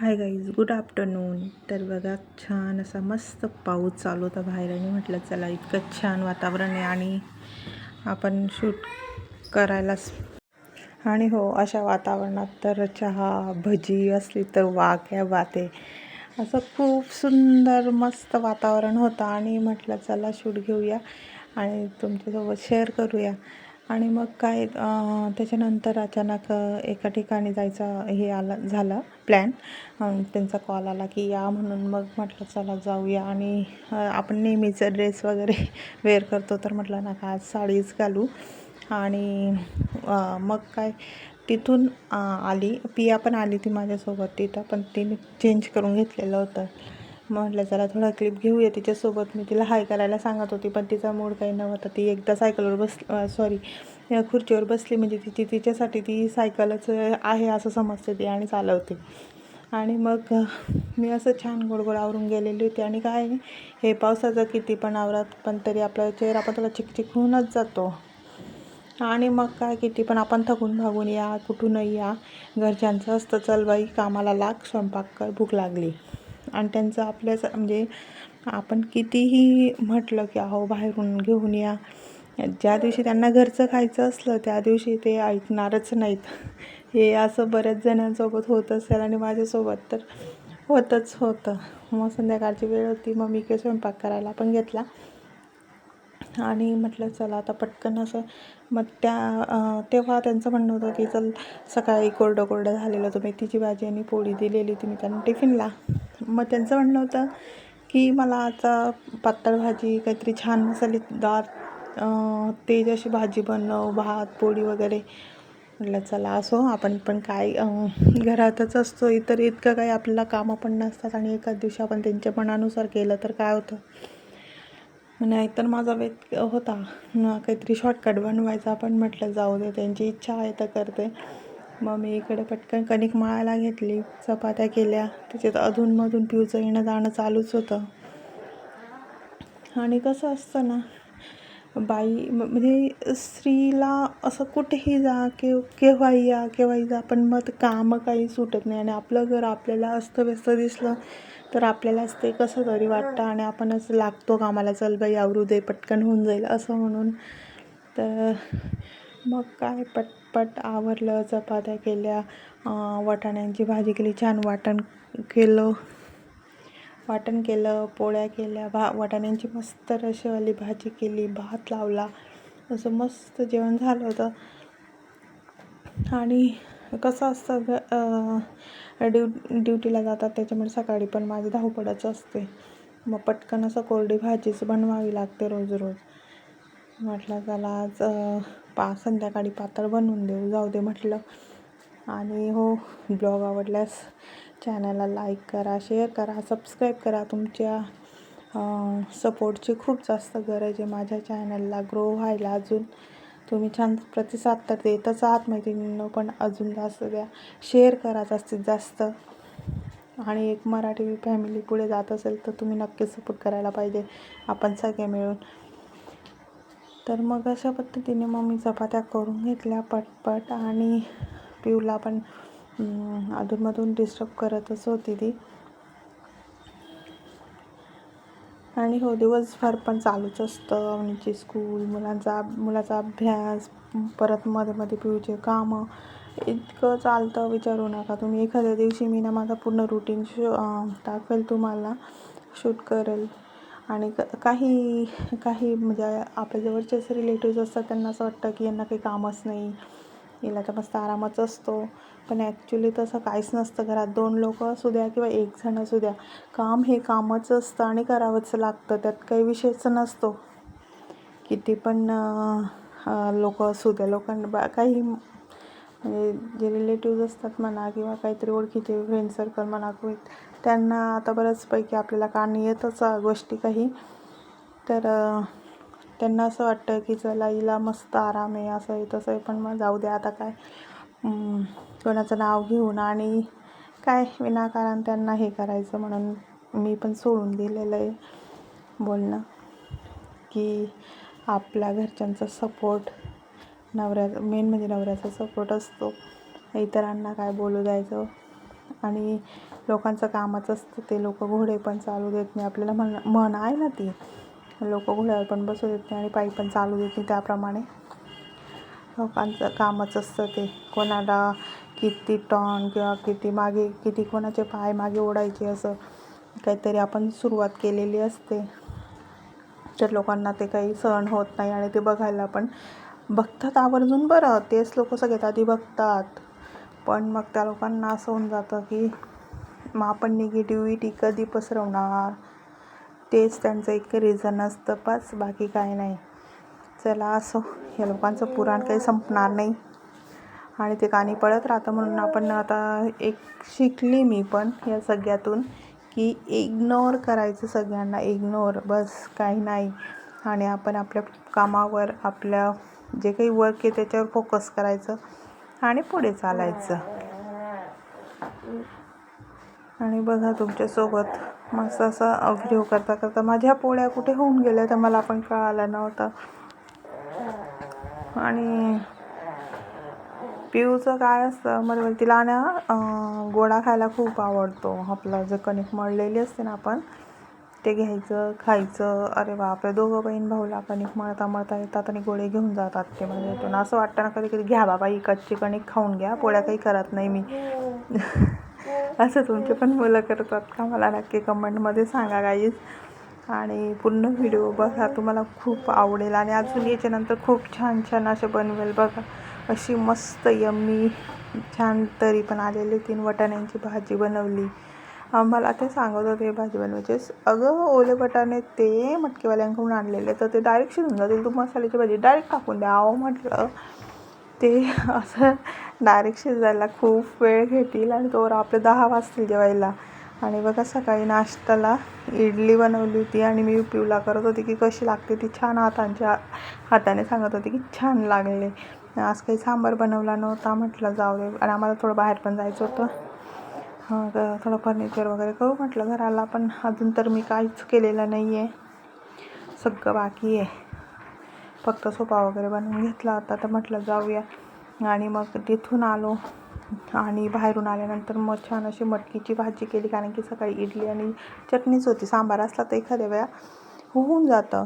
Hi guys good afternoon तर बघा छान असा मस्त पाऊस चालू होता बाहेर. आणि म्हटलं चला इतकं छान वातावरण आहे आणि आपण शूट करायलाच आणि हो अशा वातावरणात तर चहा भजी असली तर वा क्या बात. आहे असं खूप सुंदर मस्त वातावरण होतं. आणि म्हटलं चला शूट घेऊया आणि तुमच्यासोबत शेअर करूया. आणि मग काय त्याच्यानंतर अचानक एका ठिकाणी जायचं हे आलं झालं प्लॅन त्यांचा कॉल आला की या म्हणून मग म्हटलं चला जाऊया. आणि आपण नेहमीच ड्रेस वगैरे वेअर करतो तर म्हटलं नका आज साडीच घालू. आणि मग काय तिथून आली. पिया पण आली ती माझ्यासोबत तिथं पण तिने चेंज करून घेतलेलं होतं. म्हटलं चला थोडा क्लिप घेऊया तिच्यासोबत. मी तिला हाय करायला सांगत होती पण तिचा मूड काही नव्हता. ती एकदा सायकलवर बस सॉरी खुर्चीवर बसली. म्हणजे तिची तिच्यासाठी ती सायकलच आहे असं समजते ती आणि चालवते. आणि मग मी असं छान गोड गोड आवरून गेलेली होती. आणि काय हे पावसाचं किती पण आवरात पण तरी आपला चेहरा पण त्याला चिकचिक होऊनच जातो. आणि मग काय किती पण आपण थकून भागून या कुठूनही या घरच्यांचं असतं चल बाई कामाला लाग स्वयंपाक कर भूक लागली. आणि त्यांचं आपल्याच म्हणजे आपण कितीही म्हटलं की अहो बाहेरून घेऊन या. ज्या दिवशी त्यांना घरचं खायचं असलं त्या दिवशी ते ऐकणारच नाहीत. हे असं बऱ्याच जणांसोबत होत असेल आणि माझ्यासोबत तर होतच होतं. मग संध्याकाळची वेळ होती मग मी काही स्वयंपाक करायला पण घेतला. आणि म्हटलं चला आता पटकन असं. मग त्या तेव्हा त्यांचं म्हणणं होतं की चल सकाळी कोरडं कोरडं झालेलं होतं मेथीची भाजी आणि पोळी दिलेली होती मी त्यांना टिफिनला मग त्यांचं म्हणणं होतं की मला आता पातळ भाजी काहीतरी छान मसालेदार तेज अशी भाजी बनव भात पोळी वगैरे. म्हटलं चला असो आपण पण काय घरातच असतो इतर इतकं काही आपल्याला कामं पण नसतात आणि एकाच दिवशी आपण त्यांच्या मनानुसार केलं तर काय होतं? नाहीतर माझा वेत होता. काहीतरी शॉर्टकट बनवायचा. पण म्हटलं जाऊ दे त्यांची इच्छा आहे तर करते. मग मी इकडे पटकन कणिक मळायला घेतली चपात्या केल्या. त्याच्यात अधूनमधून पिऊचं येणं जाणं चालूच होतं. आणि कसं असतं ना बाई म्हणजे स्त्रीला असं कुठेही जा के केव्हाही या केव्हाही जा पण मग कामं काही सुटत नाही. आणि आपलं घर आपल्याला अस्तव्यस्त दिसलं तर आपल्यालाच ते कसं तरी वाटतं आणि आपणच लागतो कामाला चल बाई आवरू दे पटकन होऊन जाईल असं म्हणून. तर मग काय पट झटपट आवरलं चपात्या केल्या वाटाण्यांची भाजी केली छान वाटण केलं. वाटण केलं पोळ्या केल्या भा वाटाण्यांची मस्त रशेवाली भाजी केली भात लावला. असं मस्त जेवण झालं होतं. आणि कसं असतं ग ड्यू ड्युटीला जातात त्याच्यामुळे सकाळी पण माझी धावपडच असते. मग पटकन असं कोरडी भाजीच बनवावी लागते रोज रोज. म्हटलं चला आज पा संध्याकाळी पातळ बनवून देऊ. जाऊ दे म्हटलं. आणि हो ब्लॉग आवडल्यास चॅनलला लाईक करा शेअर करा सबस्क्राईब करा. तुमच्या सपोर्टची खूप जास्त गरज आहे माझ्या चॅनलला. ग्रो व्हायला अजून तुम्ही छान प्रतिसाद तर देतच आहात मैत्रिणींनो पण अजून जास्त द्या. शेअर करा जास्तीत जास्त. आणि एक मराठी फॅमिली पुढे जात असेल तर तुम्ही नक्की सपोर्ट करायला पाहिजे. आपण सगळे मिळून तर मग अशा पद्धतीने मग मी चपात्या करून घेतल्या पटपट आणि पिऊला पण अधूनमधून डिस्टर्ब करतच होती ती. आणि हो दिवसभर पण चालूच असतं. म्हणजे स्कूल मुलांचा मुलाचा अभ्यास परत मध्ये मध्ये पिऊचे कामं. इतकं चालतं विचारू नका तुम्ही. एखाद्या दिवशी मी ना माझा पूर्ण रुटीन शो दाखवेल तुम्हाला. शूट करेल. आणि क काही काही म्हणजे आपल्या जवळचेच रिलेटिव्ज असतात त्यांना असं वाटतं की यांना काही कामच नाही. याला तर मस्त आरामच असतो. पण ॲक्च्युली तसं काहीच नसतं. घरात दोन लोक असू द्या किंवा एक जण असू द्या काम हे कामच असतं आणि करावंच लागतं. त्यात काही विषयच नसतो. किती पण लोक असू द्या लोकांना बा काही म्हणजे जे रिलेटिव्ज असतात म्हणा किंवा काहीतरी ओळखीचे फ्रेंड सर्कल म्हणा त्यांना आता बऱ्याचपैकी आपल्याला कान येतच गोष्टी काही. तर त्यांना असं वाटतं की चला हिला मस्त आराम आहे असं आहे तसं आहे पण मग जाऊ द्या आता काय. कोणाचं नाव घेऊन आणि काय विनाकारण त्यांना हे करायचं म्हणून मी पण सोडून दिलेलं आहे बोलणं. की आपल्या घरच्यांचा सपोर्ट नवऱ्या मेन म्हणजे नवऱ्याचा सपोर्ट असतो. इतरांना काय बोलू द्यायचं? आणि लोकांचं कामच असतं. ते लोक घोडे पण चालू देत नाही. आपल्याला म्हण म्हण आहे ना ती. लोक घोड्यावर पण बसू देत नाही आणि पायी पण चालू देत नाही त्याप्रमाणे. लोकांचं कामच असतं ते. कोणाला किती टॉन किंवा किती मागे किती कोणाचे पाय मागे ओढायचे असं काहीतरी आपण सुरुवात केलेली असते. तर लोकांना ते काही सहन होत नाही आणि ते बघायला पण बघतात आवर्जून बरं तेच लोक सगळ्यात आधी बघतात. पण मग त्या लोकांना असं होऊन जातं की मग आपण निगेटिव्हिटी कधी पसरवणार? तेच त्यांचं एक रिझन असतं बस बाकी काय नाही. चला असो या लोकांचं पुराण काही संपणार नाही. आणि ते कानी पळत राहतं म्हणून आपण आता एक शिकली मी पण या सगळ्यातून की इग्नोर करायचं सगळ्यांना इग्नोर बस काही नाही. आणि आपण आपल्या कामावर आपल्या जे काही वर्क आहे त्याच्यावर फोकस करायचं आणि पुढे चालायचं. आणि बघा तुमच्यासोबत मस्त असं व्हिडिओ करता करता माझ्या पोळ्या कुठे होऊन गेल्या तर मला पण कळालं नव्हतं. आणि पिऊचं काय असतं? म्हणजे तिला ना गोडा खायला खूप आवडतो. आपला जे कणिक मळलेली असते ना आपण ते घ्यायचं खायचं. अरे बापरे दोघं बहीण भाऊला कणिक मळता मळता येतात आणि गोळे घेऊन जातात ते म्हणजे असं वाटतं ना कधी कधी घ्या बाबा ही कच्ची कणिक खाऊन घ्या पोळ्या काही करत नाही मी. असं तुमचे पण मुलं करतात का? मला नक्की कमेंटमध्ये सांगा काहीच आणि पूर्ण व्हिडिओ बघा तुम्हाला खूप आवडेल. आणि अजून याच्यानंतर खूप छान छान असे बनवेल बघा. अशी मस्त यम्मी छान तरी पण आलेली तीन वटाण्यांची भाजी बनवली. मला ते सांगत होते भाजी बनवायचे. अगं ओले बटाणे ते मटकेवाल्यांकडून आणलेले. तर ते डायरेक्ट शिजून जातील. तू मसाल्याची भाजी डायरेक्ट टाकून द्या. अहो म्हटलं ते असं डायरेक्ट शिजायला खूप वेळ घेतील आणि तोवर आपले दहा वाजतील जेवायला. आणि बघा सकाळी नाश्त्याला इडली बनवली होती आणि मी पिवला करत होती की कशी लागते ती छान हातांच्या हाताने सांगत होती की छान लागले. आज काही सांबार बनवला नव्हता. म्हटलं जाऊ दे. आणि आम्हाला थोडं बाहेर पण जायचं होतं. थोडं फर्निचर वगैरे करू म्हटलं घराला पण अजून तर मी काहीच केलेलं नाही आहे सगळं बाकी आहे. फक्त सोफा वगैरे बनवून घेतला होता तर म्हटलं जाऊया. आणि मग तिथून आलो. आणि बाहेरून आल्यानंतर मग छान अशी मटकीची भाजी केली कारण की सकाळी इडली आणि चटणीच होती. सांबार असला तर एखाद्या वेळा होऊन जातं.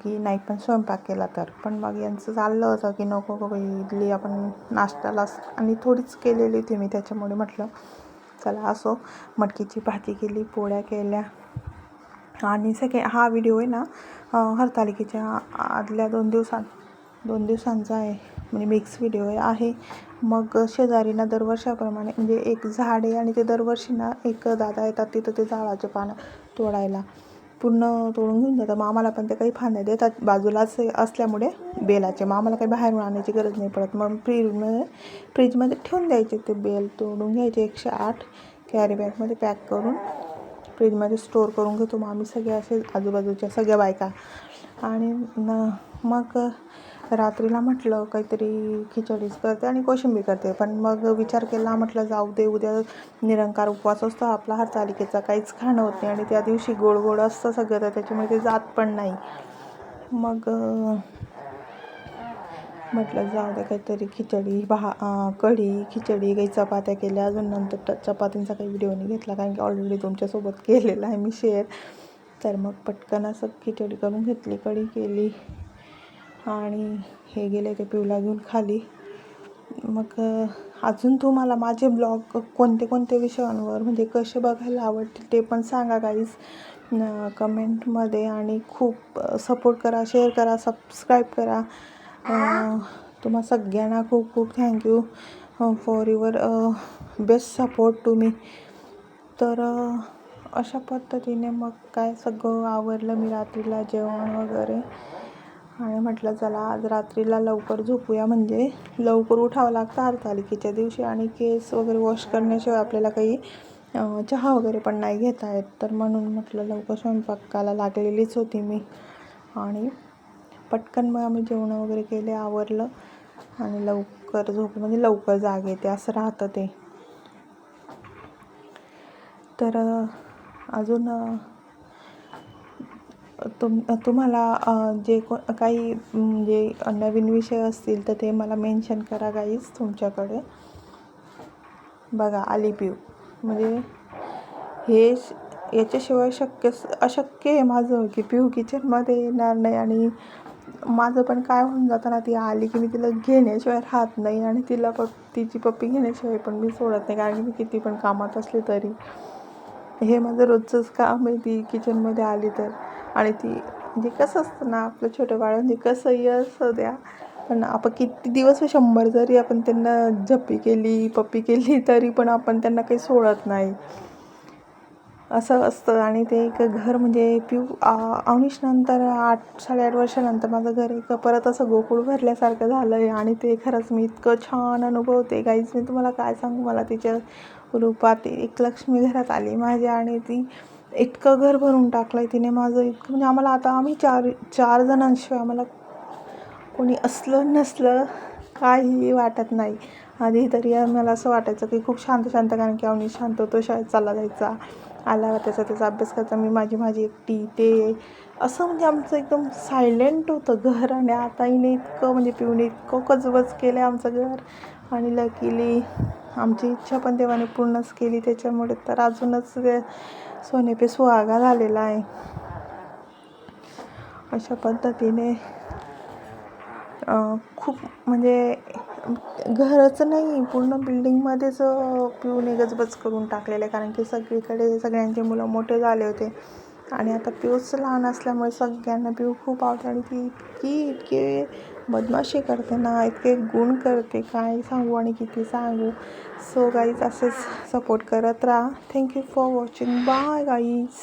की नाही पण स्वयंपाक केला तर. पण मग यांचं चाललं होतं की नको इडली आपण नाश्त्याला आणि थोडीच केलेली होती मी त्याच्यामुळे म्हटलं. चला असो मटकीची भाजी केली पोळ्या केल्या. आणि सगळे हा व्हिडिओ आहे ना हरतालिकेच्या आदल्या दोन दिवसां दोन दिवसांचा आहे. म्हणजे मिक्स व्हिडिओ आहे. मग शेजारीना दरवर्षाप्रमाणे म्हणजे एक झाड आहे आणि ते दरवर्षी ना एक दादा येतात तिथं ते झाडाचे पानं तोडायला. पूर्ण तोडून घेऊन जातात. मग आम्हाला पण ते काही फांद्या देतात. बाजूलाच असल्यामुळे बेलाचे. मग आम्हाला काही बाहेरून आणायची गरज नाही पडत. मग फ्रीजमध्ये फ्रीजमध्ये ठेवून द्यायचे ते बेल तोडून घ्यायचे. एकशे आठ कॅरी बॅगमध्ये पॅक करून फ्रीजमध्ये स्टोअर करून घेतो. मग आम्ही सगळे असे आजूबाजूच्या सगळ्या बायका. आणि न मग रात्रीला म्हटलं काहीतरी खिचडीच करते आणि कोशिंबीर करते. पण मग विचार केला म्हटलं जाऊ दे उद्या निरंकार उपवास असतो आपला हरतालिकेचा काहीच खाणं होत नाही आणि त्या दिवशी गोड गोड असतं सगळं तर त्याच्यामुळे ते जात पण नाही. मग म्हटलं जाऊ दे काहीतरी खिचडी भा कढी खिचडी काही चपात्या केल्या. अजून नंतर चपातींचा काही व्हिडिओ नाही घेतला कारण की ऑलरेडी तुमच्यासोबत केलेला आहे मी शेअर तर मग पटकन असं खिचडी करून घेतली कढी केली. आणि हे गेले ते पिवला घेऊन खाली. मग अजून तुम्हाला माझे ब्लॉग कोणते कोणते विषयांवर म्हणजे कसे बघायला आवडतील ते पण सांगा काहीच कमेंटमध्ये आणि खूप सपोर्ट करा शेअर करा सबस्क्राईब करा. तुम्हा सगळ्यांना खूप खूप thank you for your best support तुम्ही तर अशा पद्धतीने मग काय सगळं आवरलं मी रात्रीला जेवण वगैरे. आणि म्हटलं चला आज रात्रीला लवकर झोपूया. म्हणजे लवकर उठावं लागतं हरतालिकेच्या दिवशी आणि केस वगैरे वॉश करण्याशिवाय आपल्याला काही चहा वगैरे पण नाही घेता येत. तर म्हणून म्हटलं लवकर स्वयंपाकाला लागलेलीच होती मी. आणि पटकन मग आम्ही जेवणं वगैरे केले आवरलं आणि लवकर झोप म्हणजे लवकर जाग येते असं राहतं ते. तर अजून तुम तुम्हाला जे को काही म्हणजे नवीन विषय असतील तर ते मला मेन्शन करा काहीच तुमच्याकडे. बघा आली पिऊ म्हणजे हे श- याच्याशिवाय शक्य अशक्य आहे माझं की पिऊ किचनमध्ये येणार नाही आणि माझं पण काय होऊन जातं ना ती आली की मी तिला घेण्याशिवाय राहत नाही आणि तिला पप तिची पप्पी घेण्याशिवाय पण मी सोडत नाही कारण की मी किती पण कामात असले तरी. हे माझं रोजचंच काम आहे ती किचनमध्ये आली तर. आणि ती म्हणजे कसं असतं ना आपलं छोटं बाळ म्हणजे कसंही असं द्या पण आपण किती दिवस शंभर जरी आपण त्यांना झप्पी केली पप्पी केली तरी पण आपण त्यांना काही सोडत नाही. असं असतं. आणि ते एक घर म्हणजे पिऊ अवनीश नंतर आठ साडेआठ वर्षानंतर माझं घर एक परत असं गोकुळ भरल्यासारखं झालं आहे आणि ते खरंच मी इतकं छान अनुभवते. काहीच मी तुम्हाला काय सांगू? मला तिच्या रूपात एक लक्ष्मी घरात आली माझ्या आणि ती इतकं घर भरून टाकलं आहे तिने माझं इतकं म्हणजे आम्हाला आता आम्ही चार चार जणांशिवाय आम्हाला कोणी असलं नसलं काही वाटत नाही. आधी तरी मला असं वाटायचं की खूप शांत शांत कारण की आम्ही शांत होतो शाळेत चालला जायचा आला त्याचा त्याचा अभ्यास करायचा मी माझी माझी एकटी ते. असं म्हणजे आमचं एकदम सायलेंट होतं घर आणि आता हिने इतकं म्हणजे पिऊने इतकं कजबज केलं आहे आमचं घर. आणि लकीली आमची इच्छा पण देवाने पूर्णच केली. त्याच्यामुळे तर अजूनच ते सोने पे सुहागा झालेला आहे. अशा पद्धतीने खूप म्हणजे घरच नाही पूर्ण बिल्डिंगमध्येच पिऊने गजबज करून टाकलेलं आहे. कारण की सगळीकडे सगळ्यांचे मुलं मोठे झाले होते. आणि आता पिऊच लहान असल्यामुळे सगळ्यांना पिऊ खूप आवडते आणि ती इतकी इतके बदमाशी करते ना इतके गुण करते. काय सांगू आणि किती सांगू. सो गाईज असेच सपोर्ट करत राहा. Thank you for watching bye guys